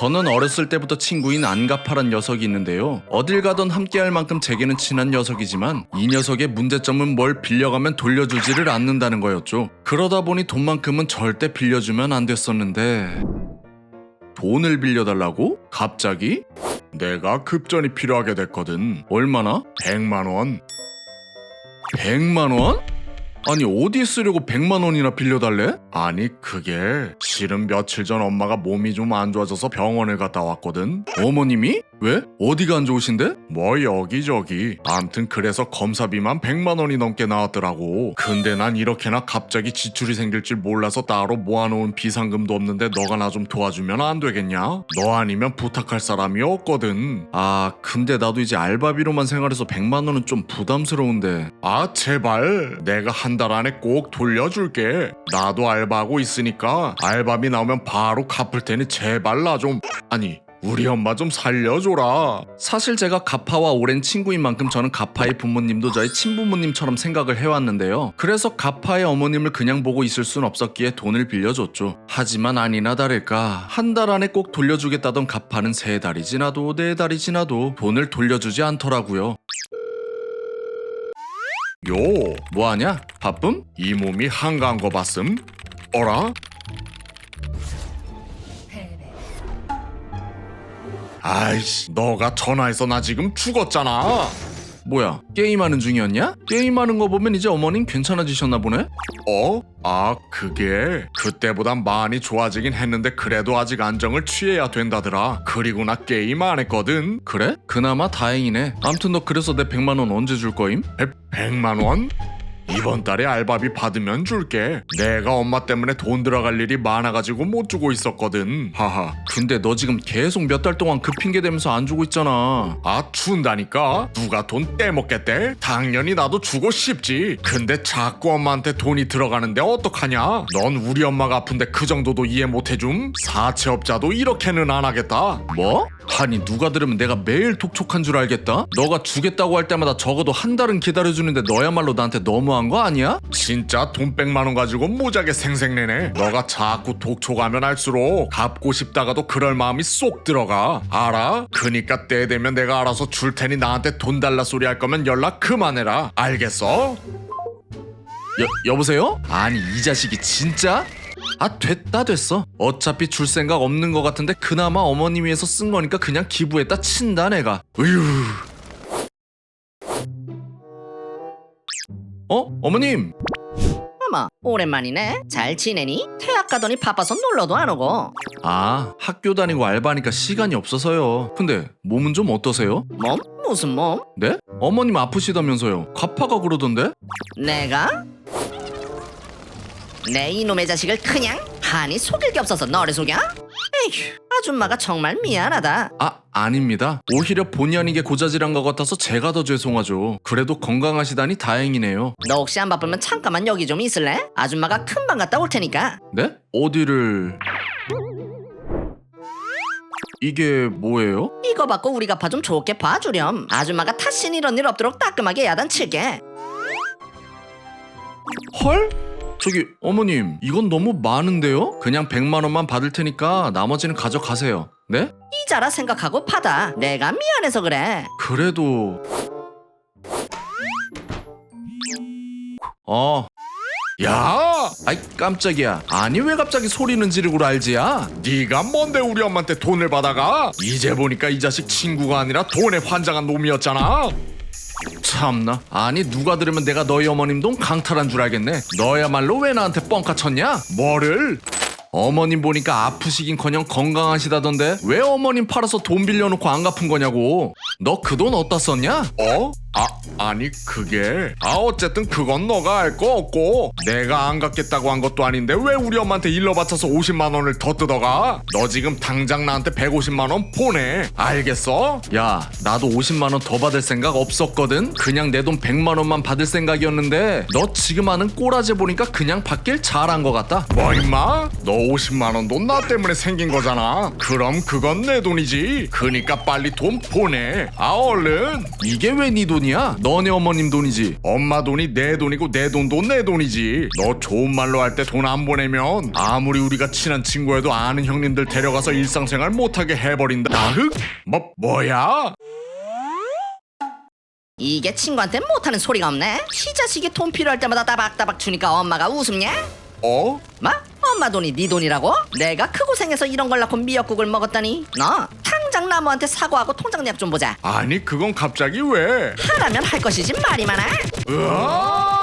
저는 어렸을 때부터 친구인 안가파란 녀석이 있는데요. 어딜 가던 함께할 만큼 제게는 친한 녀석이지만 이 녀석의 문제점은 뭘 빌려가면 돌려주지를 않는다는 거였죠. 그러다 보니 돈만큼은 절대 빌려주면 안 됐었는데 돈을 빌려달라고? 갑자기? 내가 급전이 필요하게 됐거든. 얼마나? 100만 원. 100만 원? 아니 어디에 쓰려고 100만 원이나 빌려달래? 아니 그게 실은 며칠 전 엄마가 몸이 좀 안 좋아져서 병원에 갔다 왔거든 어머님이? 왜? 어디가 안 좋으신데? 뭐 여기저기. 암튼 그래서 검사비만 100만 원이 넘게 나왔더라고. 근데 난 이렇게나 갑자기 지출이 생길 줄 몰라서 따로 모아놓은 비상금도 없는데 너가 나 좀 도와주면 안 되겠냐? 너 아니면 부탁할 사람이 없거든. 아 근데 나도 이제 알바비로만 생활해서 100만 원은 좀 부담스러운데. 아 제발. 내가 한 달 안에 꼭 돌려줄게. 나도 알바하고 있으니까 알바비 나오면 바로 갚을 테니 제발 나 좀. 아니 우리 엄마 좀 살려줘라. 사실 제가 가파와 오랜 친구인 만큼 저는 가파의 부모님도 저의 친부모님처럼 생각을 해왔는데요. 그래서 가파의 어머님을 그냥 보고 있을 순 없었기에 돈을 빌려줬죠. 하지만 아니나 다를까 한 달 안에 꼭 돌려주겠다던 가파는 세 달이 지나도 네 달이 지나도 돈을 돌려주지 않더라고요. 요, 뭐하냐? 바쁨? 이 몸이 한가한 거 봤음? 어라? 아이씨, 너가 전화해서 나 지금 죽었잖아. 뭐야, 게임하는 중이었냐? 게임하는 거 보면 이제 어머님 괜찮아지셨나 보네? 어? 아, 그게 그때보단 많이 좋아지긴 했는데 그래도 아직 안정을 취해야 된다더라. 그리고 나 게임 안 했거든. 그래? 그나마 다행이네. 암튼 너 그래서 내 100만 원 언제 줄 거임? 100, 100만 원? 이번 달에 알바비 받으면 줄게. 내가 엄마 때문에 돈 들어갈 일이 많아가지고 못 주고 있었거든. 하하. 근데 너 지금 계속 몇 달 동안 그 핑계 대면서 안 주고 있잖아. 아, 준다니까? 누가 돈 떼먹겠대? 당연히 나도 주고 싶지. 근데 자꾸 엄마한테 돈이 들어가는데 어떡하냐? 넌 우리 엄마가 아픈데 그 정도도 이해 못 해줌? 사채업자도 이렇게는 안 하겠다. 뭐? 아니 누가 들으면 내가 매일 독촉한 줄 알겠다? 너가 주겠다고 할 때마다 적어도 한 달은 기다려주는데 너야말로 나한테 너무 한 거 아니야? 진짜 돈 100만 원 가지고 무지하게 생색내네 너가 자꾸 독촉 하면 할수록 갚고 싶다가도 그럴 마음이 쏙 들어가 알아? 그니까 때 되면 내가 알아서 줄 테니 나한테 돈 달라 소리 할 거면 연락 그만해라 알겠어? 여, 여보세요? 아니 이 자식이 진짜? 아 됐다 됐어 어차피 줄 생각 없는 것 같은데 그나마 어머님 위해서 쓴 거니까 그냥 기부했다 친다 내가 으휴 어? 어머님 어머 오랜만이네 잘 지내니? 태학 가더니 바빠서 놀러도 안 오고 아 학교 다니고 알바니까 시간이 없어서요 근데 몸은 좀 어떠세요? 몸? 무슨 몸? 네? 어머님 아프시다면서요 가파가 그러던데? 내가? 내 이놈의 자식을 그냥 한이 속일 게 없어서 너를 속여? 에휴 아줌마가 정말 미안하다 아 아닙니다 오히려 본의 아니게 고자질한 것 같아서 제가 더 죄송하죠 그래도 건강하시다니 다행이네요 너 혹시 안 바쁘면 잠깐만 여기 좀 있을래? 아줌마가 금방 갔다 올 테니까 네? 어디를... 이게 뭐예요? 이거 받고 우리 갚아 좀 좋게 봐주렴 아줌마가 다신 이런 일 없도록 따끔하게 야단칠게 헐? 저기 어머님 이건 너무 많은데요? 그냥 100만 원만 받을 테니까 나머지는 가져가세요 네? 이자라 생각하고 받아 내가 미안해서 그래 그래도... 어... 야! 아이 깜짝이야 아니 왜 갑자기 소리는 지르고 알지야? 네가 뭔데 우리 엄마한테 돈을 받아가? 이제 보니까 이 자식 친구가 아니라 돈에 환장한 놈이었잖아 참나. 아니 누가 들으면 내가 너희 어머님 돈 강탈한 줄 알겠네. 너야말로 왜 나한테 뻥카 쳤냐? 뭐를? 어머님 보니까 아프시긴커녕 건강하시다던데 왜 어머님 팔아서 돈 빌려놓고 안 갚은 거냐고. 너 그 돈 어디다 썼냐? 어? 아 아니 그게. 아 어쨌든 그건 너가 알 거 없고. 내가 안 갚겠다고 한 것도 아닌데 왜 우리 엄마한테 일러 바쳐서 50만 원을 더 뜯어가? 너 지금 당장 나한테 150만 원 보내. 알겠어? 야 나도 50만 원 더 받을 생각 없었거든. 그냥 내 돈 100만 원만 받을 생각이었는데 너 지금 하는 꼬라지 보니까 그냥 받길 잘한 것 같다. 뭐 임마? 너 50만 원도 나 때문에 생긴 거잖아. 그럼 그건 내 돈이지. 그니까 빨리 돈 보내. 아 얼른. 이게 왜 네 돈이야 돈이야? 너네 어머님 돈이지. 엄마 돈이 내 돈이고 내 돈도 내 돈이지. 너 좋은 말로 할 때 돈 안 보내면 아무리 우리가 친한 친구여도 아는 형님들 데려가서 일상생활 못하게 해버린다. 나흑? 뭐 뭐야? 이게 친구한테 못하는 소리가 없네 이 자식이 돈 필요할 때마다 따박따박 주니까 엄마가 웃음냐? 어? 뭐? 엄마 돈이 네 돈이라고? 내가 그 고생해서 이런 걸 낳고 미역국을 먹었다니 너 당장 나무한테 사과하고 통장 내역 좀 보자 아니 그건 갑자기 왜? 하라면 할 것이지 말이 많아 으아!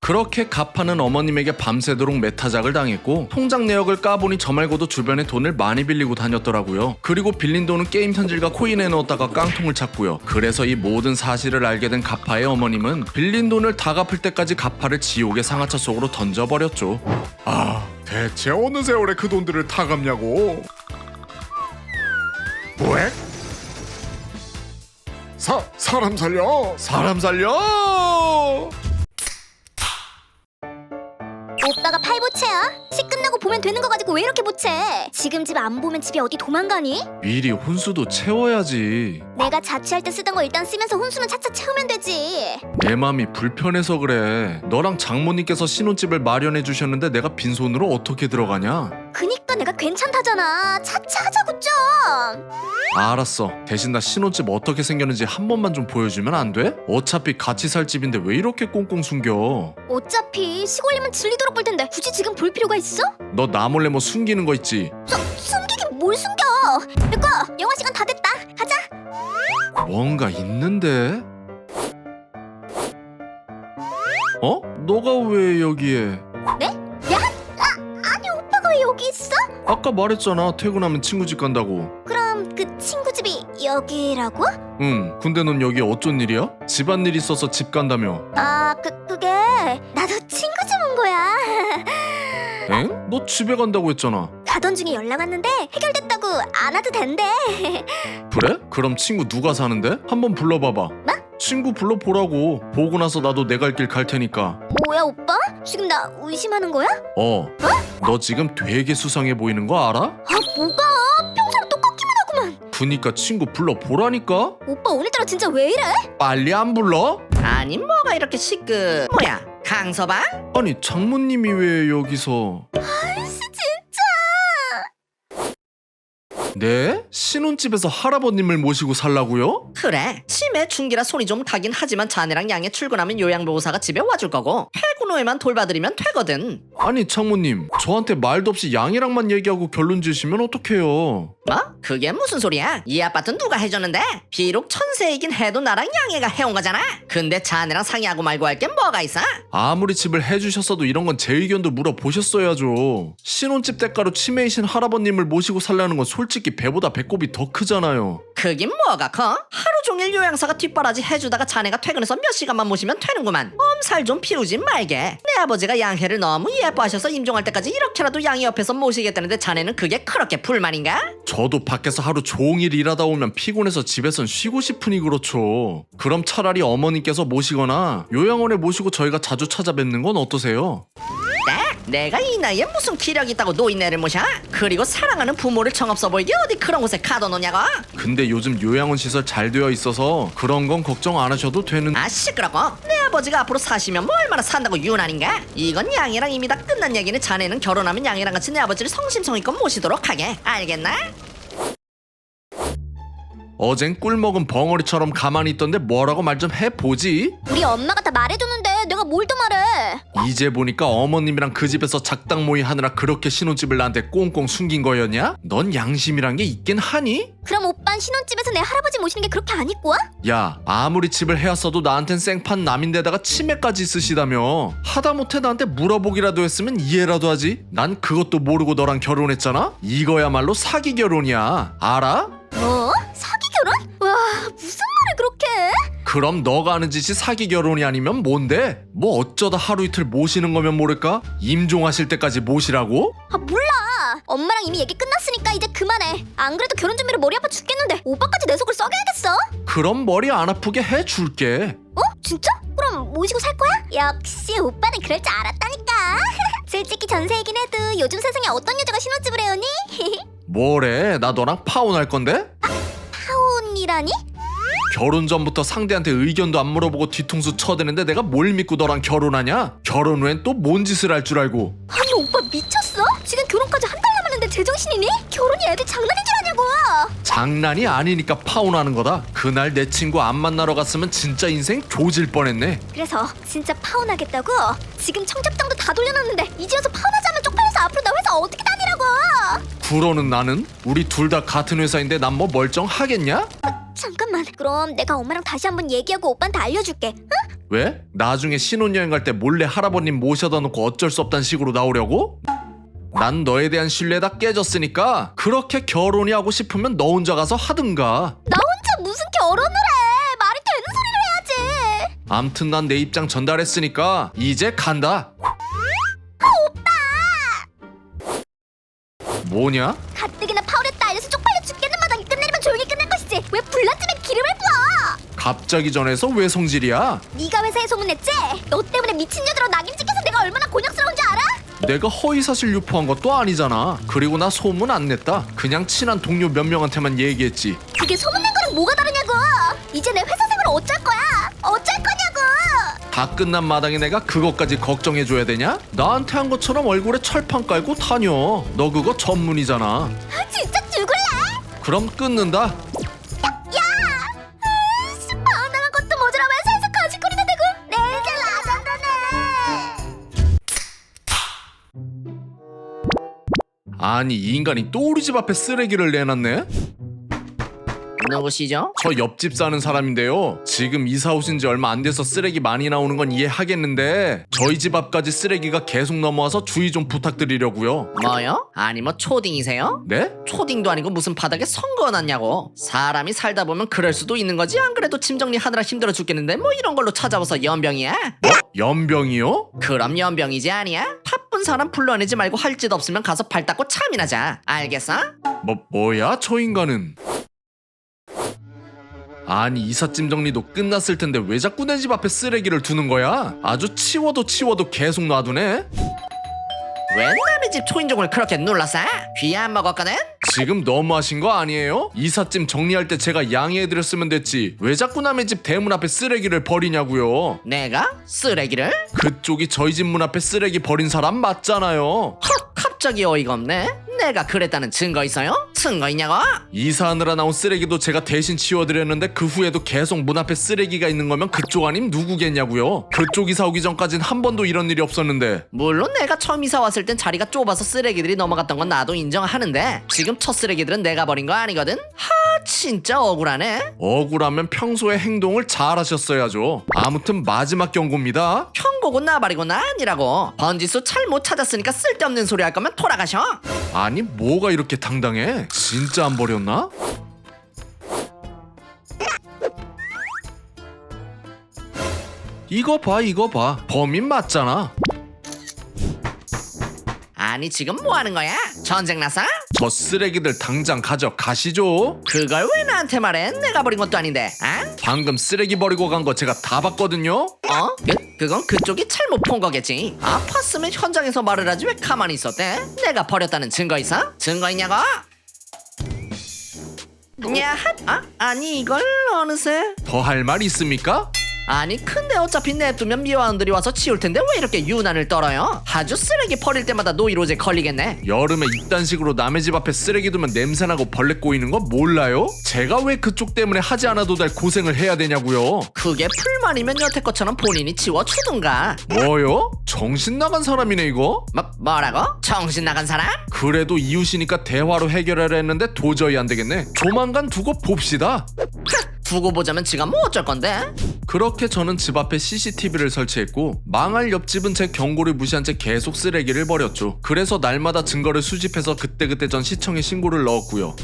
그렇게 갑하는 어머님에게 밤새도록 메타작을 당했고 통장 내역을 까보니 저 말고도 주변에 돈을 많이 빌리고 다녔더라고요. 그리고 빌린 돈은 게임 현질과 코인에 넣었다가 깡통을 찼고요. 그래서 이 모든 사실을 알게 된 가파의 어머님은 빌린 돈을 다 갚을 때까지 가파를 지옥의 상하차 속으로 던져버렸죠. 아, 대체 어느 세월에 그 돈들을 다 갚냐고? 왜? 사 사람 살려 사람 살려 가 팔보채야? 시 끝나고 보면 되는 거 가지고 왜 이렇게 보채? 지금 집 안 보면 집에 어디 도망가니? 미리 혼수도 채워야지 내가 자취할 때 쓰던 거 일단 쓰면서 혼수는 차차 채우면 되지. 내 맘이 불편해서 그래 너랑 장모님께서 신혼집을 마련해 주셨는데 내가 빈손으로 어떻게 들어가냐 그니까 내가 괜찮다잖아. 차차 하자고 좀. 알았어 대신 나 신혼집 어떻게 생겼는지 한 번만 좀 보여주면 안 돼? 어차피 같이 살 집인데 왜 이렇게 꽁꽁 숨겨 어차피 시골리면 질리도록 볼 텐데 굳이 지금 볼 필요가 있어? 너 나 몰래 뭐 숨기는 거 있지 숨기긴 뭘 숨겨? 내꺼 영화 시간 다 됐다. 가자. 뭔가 있는데 어? 너가 왜 여기에 아니 오빠가 왜 여기 있어? 아까 말했잖아 퇴근하면 친구 집 간다고 그럼 그 친구 집이 여기라고? 응 근데 넌 여기 어쩐 일이야? 집안일 있어서 집 간다며 아, 그 그게 나도 친구 집온 거야. 엥? 너 집에 간다고 했잖아 가던 중에 연락 왔는데 해결됐다고 안 와도 된대. 그래? 그럼 친구 누가 사는데? 한번 불러봐봐 친구 불러보라고 보고 나서 나도 내 갈 길 갈 테니까 뭐야 오빠? 지금 나 의심하는 거야? 어? 너 지금 되게 수상해 보이는 거 알아? 아 뭐가? 평소랑 똑같기만 하구만. 그니까 친구 불러보라니까? 오빠 오늘따라 진짜 왜 이래? 빨리 안 불러? 아니 뭐가 이렇게 시끄 뭐야 강서방? 아니 장모님이 왜 여기서 아이씨 진짜. 네? 신혼집에서 할아버님을 모시고 살라고요? 그래 치매 중기라 손이 좀 가긴 하지만 자네랑 양해 출근하면 요양보호사가 집에 와줄 거고 해군 후에만 돌봐드리면 되거든 아니 장모님 저한테 말도 없이 양이랑만 얘기하고 결론 지으시면 어떡해요? 뭐? 그게 무슨 소리야? 이 아파트는 누가 해줬는데? 비록 천세이긴 해도 나랑 양해가 해온 거잖아. 근데 자네랑 상의하고 말고 할 게 뭐가 있어? 아무리 집을 해주셨어도 이런 건 제 의견도 물어보셨어야죠. 신혼집 대가로 치매이신 할아버님을 모시고 살라는 건 솔직히 배보다 배꼽이 더 크잖아요. 그긴 뭐가 커? 하루 종일 요양사가 뒷바라지 해주다가 자네가 퇴근해서 몇 시간만 모시면 되는구만. 엄살 좀 피우지 말게. 내 아버지가 양해를 너무 예뻐하셔서 임종할 때까지 이렇게라도 양이 옆에서 모시겠다는데 자네는 그게 그렇게 불만인가? 저도 밖에서 하루 종일 일하다 오면 피곤해서 집에선 쉬고 싶으니 그렇죠. 그럼 차라리 어머님께서 모시거나 요양원에 모시고 저희가 자주 찾아뵙는 건 어떠세요? 네? 내가 이 나이에 무슨 기력이 있다고 노인네를 모셔? 그리고 사랑하는 부모를 정없어 보이게 어디 그런 곳에 가둬놓냐고? 근데 요즘 요양원 시설 잘 되어 있어서 그런 건 걱정 안 하셔도 되는 아 시끄럽고 내 아버지가 앞으로 사시면 뭐 얼마나 산다고 유난인가? 이건 양이랑 이미 다 끝난 얘기는 자네는 결혼하면 양이랑 같이 내 아버지를 성심성의껏 모시도록 하게 알겠나? 어젠 꿀 먹은 벙어리처럼 가만히 있던데 뭐라고 말 좀 해보지? 우리 엄마가 다 말해줬는데 내가 뭘더 말해? 이제 보니까 어머님이랑 그 집에서 작당 모의 하느라 그렇게 신혼집을 나한테 꽁꽁 숨긴 거였냐? 넌 양심이란 게 있긴 하니? 그럼 오빤 신혼집에서 내 할아버지 모시는 게 그렇게 안 이뻐? 야 아무리 집을 해왔어도 나한텐 생판 남인데다가 치매까지 있으시다며 하다못해 나한테 물어보기라도 했으면 이해라도 하지 난 그것도 모르고 너랑 결혼했잖아 이거야말로 사기 결혼이야 알아? 뭐? 사기 결혼? 와 무슨 말을 그렇게 해? 그럼 너가 하는 짓이 사기 결혼이 아니면 뭔데? 뭐 어쩌다 하루 이틀 모시는 거면 모를까? 임종하실 때까지 모시라고? 아 몰라 엄마랑 이미 얘기 끝났으니까 이제 그만해 안 그래도 결혼 준비로 머리 아파 죽겠는데 오빠까지 내 속을 썩여야겠어 그럼 머리 안 아프게 해줄게 어? 진짜? 그럼 모시고 살 거야? 역시 오빠는 그럴 줄 알았다니까 솔직히 전세이긴 해도 요즘 세상에 어떤 여자가 신혼집을 해오니? 뭐래 나 너랑 파혼할 건데? 파혼이라니? 결혼 전부터 상대한테 의견도 안 물어보고 뒤통수 쳐대는데 내가 뭘 믿고 너랑 결혼하냐? 결혼 후엔 또 뭔 짓을 할 줄 알고 아니 오빠 미쳤어? 지금 결혼까지 한 달 남았는데 제정신이니? 결혼이 애들 장난인 줄 아냐고 장난이 아니니까 파혼하는 거다 그날 내 친구 안 만나러 갔으면 진짜 인생 조질 뻔했네 그래서 진짜 파혼하겠다고? 지금 청첩장도 다 돌려놨는데 이제 와서 파혼하자면 쪽팔려서 앞으로 나 회사 어떻게 다니라고 구로는 나는? 우리 둘 다 같은 회사인데 난 뭐 멀쩡하겠냐? 잠깐만 그럼 내가 엄마랑 다시 한번 얘기하고 오빠한테 알려줄게 응? 왜? 나중에 신혼여행 갈 때 몰래 할아버님 모셔다 놓고 어쩔 수 없단 식으로 나오려고? 난 너에 대한 신뢰 다 깨졌으니까 그렇게 결혼이 하고 싶으면 너 혼자 가서 하든가 나 혼자 무슨 결혼을 해 말이 되는 소리를 해야지 암튼 난 내 입장 전달했으니까 이제 간다 뭐냐? 가뜩이나 파혼했다 갑자기 전해서 왜 성질이야? 네가 회사에 소문냈지? 너 때문에 미친 여자로 낙인 찍혀서 내가 얼마나 곤욕스러운지 알아? 내가 허위사실 유포한 것도 아니잖아 그리고 나 소문 안 냈다 그냥 친한 동료 몇 명한테만 얘기했지 그게 소문낸 거랑 뭐가 다르냐고 이제 내 회사 생활 어쩔 거야 어쩔 거냐고 다 끝난 마당에 내가 그것까지 걱정해줘야 되냐? 나한테 한 것처럼 얼굴에 철판 깔고 다녀 너 그거 전문이잖아 아, 진짜 죽을래? 그럼 끊는다 아니 이 인간이 또 우리 집 앞에 쓰레기를 내놨네? 누구시죠? 저 옆집 사는 사람인데요 지금 이사 오신 지 얼마 안 돼서 쓰레기 많이 나오는 건 이해하겠는데 저희 집 앞까지 쓰레기가 계속 넘어와서 주의 좀 부탁드리려고요 뭐요? 아니 뭐 초딩이세요? 네? 초딩도 아니고 무슨 바닥에 선거놨냐고 사람이 살다 보면 그럴 수도 있는 거지 안 그래도 짐 정리하느라 힘들어 죽겠는데 뭐 이런 걸로 찾아와서 연병이야? 뭐? 연병이요? 그럼 연병이지 아니야? 바쁜 사람 불러내지 말고 할 짓 없으면 가서 발 닦고 참이나 자 알겠어? 뭐 뭐야 저 인간은 아니 이삿짐 정리도 끝났을 텐데 왜 자꾸 내 집 앞에 쓰레기를 두는 거야? 아주 치워도 치워도 계속 놔두네? 왜 남의 집 초인종을 그렇게 눌러싸? 귀안 먹었거든? 지금 너무하신 거 아니에요? 이삿짐 정리할 때 제가 양해해드렸으면 됐지 왜 자꾸 남의 집 대문 앞에 쓰레기를 버리냐고요 내가? 쓰레기를? 그쪽이 저희 집 문 앞에 쓰레기 버린 사람 맞잖아요 헉 갑자기 어이가 없네 내가 그랬다는 증거 있어요? 증거 있냐고? 이사하느라 나온 쓰레기도 제가 대신 치워드렸는데 그 후에도 계속 문 앞에 쓰레기가 있는 거면 그쪽 아님 누구겠냐고요 그쪽 이사 오기 전까진 한 번도 이런 일이 없었는데 물론 내가 처음 이사 왔을 땐 자리가 좁아서 쓰레기들이 넘어갔던 건 나도 인정하는데 지금 첫 쓰레기들은 내가 버린 거 아니거든? 하 진짜 억울하네 억울하면 평소에 행동을 잘 하셨어야죠. 아무튼 마지막 경고입니다. 형고고 나발이고 나 아니라고 번지수 잘 못 찾았으니까 쓸데없는 소리 할 거면 돌아가셔 아니 뭐가 이렇게 당당해? 진짜 안 버렸나? 이거 봐 이거 봐 범인 맞잖아 아니 지금 뭐 하는 거야? 전쟁 났어? 저 쓰레기들 당장 가져가시죠 그걸 왜 나한테 말해? 내가 버린 것도 아닌데 아? 방금 쓰레기 버리고 간 거 제가 다 봤거든요 어? 그, 그건 그쪽이 잘못 본 거겠지 아팠으면 현장에서 말을 하지 왜 가만히 있었대? 내가 버렸다는 증거 있어? 증거 있냐고? 야, 아, 아니 이걸 어느새? 더 할 말 있습니까? 아니 근데 어차피 냅두면 미화원들이 와서 치울 텐데 왜 이렇게 유난을 떨어요? 아주 쓰레기 버릴 때마다 노이로제 걸리겠네 여름에 이딴 식으로 남의 집 앞에 쓰레기 두면 냄새나고 벌레 꼬이는 거 몰라요? 제가 왜 그쪽 때문에 하지 않아도 될 고생을 해야 되냐고요 그게 불만이면 여태 것처럼 본인이 치워주든가 뭐요? 정신 나간 사람이네 이거? 뭐, 뭐라고? 정신 나간 사람? 그래도 이웃이니까 대화로 해결하려 했는데 도저히 안 되겠네. 조만간 두고 봅시다. 두고 보자면 지가 뭐 어쩔 건데? 그렇게 저는 집 앞에 CCTV를 설치했고 망할 옆집은 제 경고를 무시한 채 계속 쓰레기를 버렸죠. 그래서 날마다 증거를 수집해서 그때그때 전 시청에 신고를 넣었고요.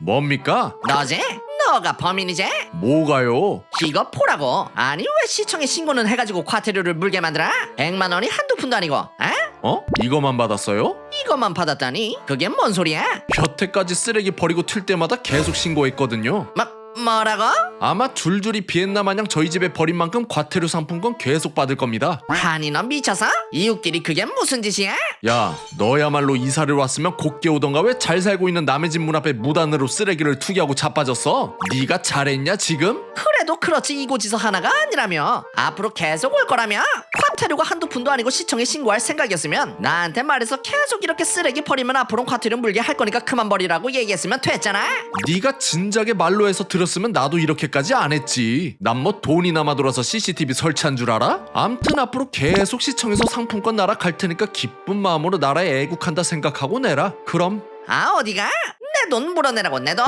뭡니까? 너지? 너가 범인이지? 뭐가요? 이거 포라고 아니 왜 시청에 신고는 해가지고 과태료를 물게 만들어? 100만 원이 한두 푼도 아니고 아? 어? 이거만 받았어요? 이것만 받았다니? 그게 뭔 소리야? 여태까지 쓰레기 버리고 튈 때마다 계속 신고했거든요. 뭐, 뭐라고? 아마 줄줄이 비엔나 마냥 저희 집에 버린 만큼 과태료 상품권 계속 받을 겁니다. 아니 너 미쳐서? 이웃끼리 그게 무슨 짓이야? 야, 너야말로 이사를 왔으면 곱게 오던가 왜 잘 살고 있는 남의 집 문 앞에 무단으로 쓰레기를 투기하고 자빠졌어? 네가 잘했냐 지금? 그래도 그렇지 이고지서 하나가 아니라며 앞으로 계속 올 거라며 과태료가 한두 푼도 아니고 시청에 신고할 생각이었으면 나한테 말해서 계속 이렇게 쓰레기 버리면 앞으로 과태료 물게 할 거니까 그만 버리라고 얘기했으면 됐잖아 네가 진작에 말로 해서 들었으면 나도 이렇게까지 안 했지. 난 뭐 돈이 남아 돌아서 CCTV 설치한 줄 알아? 암튼 앞으로 계속 시청에서 상품권 나라 갈 테니까 기쁜 마음으로 나라에 애국한다 생각하고 내라. 그럼 아 어디가? 내 돈 물어내라고 내돈